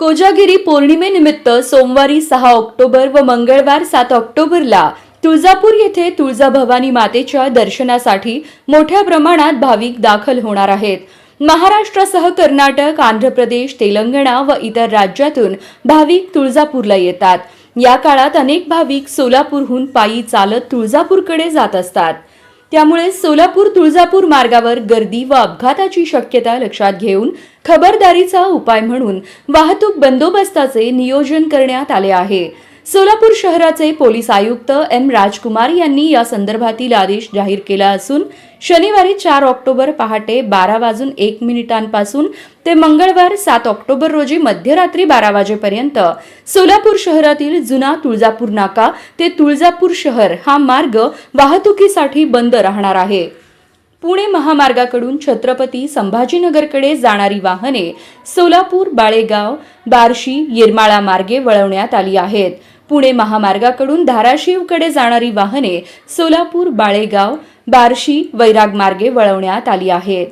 कोजागिरी पौर्णिमेनिमित्त सोमवारी सहा ऑक्टोबर व मंगळवार सात ऑक्टोबरला तुळजापूर येथे तुळजाभवानी मातेच्या दर्शनासाठी मोठ्या प्रमाणात भाविक दाखल होणार आहेत. महाराष्ट्रासह कर्नाटक आंध्र प्रदेश तेलंगणा व इतर राज्यातून भाविक तुळजापूरला येतात. या काळात अनेक भाविक सोलापूरहून पायी चालत तुळजापूरकडे जात असतात. त्यामुळे सोलापूर तुळजापूर मार्गावर गर्दी व अपघाताची शक्यता लक्षात घेऊन खबरदारीचा उपाय म्हणून वाहतूक बंदोबस्ताचे नियोजन करण्यात आले आहे. सोलापूर शहराचे पोलीस आयुक्त एम राजकुमार यांनी या संदर्भातील आदेश जाहीर केला असून शनिवारी चार ऑक्टोबर पहाटे बारा वाजून एक मिनिटांपासून ते मंगळवार सात ऑक्टोबर रोजी मध्यरात्री बारा वाजेपर्यंत सोलापूर शहरातील जुना तुळजापूर नाका ते तुळजापूर शहर हा मार्ग वाहतुकीसाठी बंद राहणार आहे. पुणे महामार्गाकडून छत्रपती संभाजीनगरकडे जाणारी वाहने सोलापूर बाळेगाव बार्शी येरमाळा मार्गे वळवण्यात आली आहेत. पुणे महामार्गाकडून धाराशिवकडे जाणारी वाहने सोलापूर बाळेगाव बार्शी वैराग मार्गे वळवण्यात आली आहेत.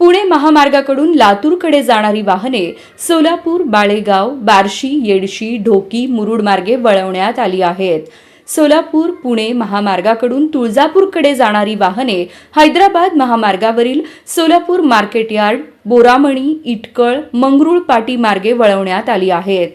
पुणे महामार्गाकडून लातूरकडे जाणारी वाहने सोलापूर बाळेगाव बार्शी येडशी ढोकी मुरुड मार्गे वळवण्यात आली आहेत. सोलापूर पुणे महामार्गाकडून तुळजापूरकडे जाणारी वाहने हैदराबाद महामार्गावरील सोलापूर मार्केट यार्ड बोरामणी इटकळ मंगरुळ पाटी मार्गे वळवण्यात आली आहेत.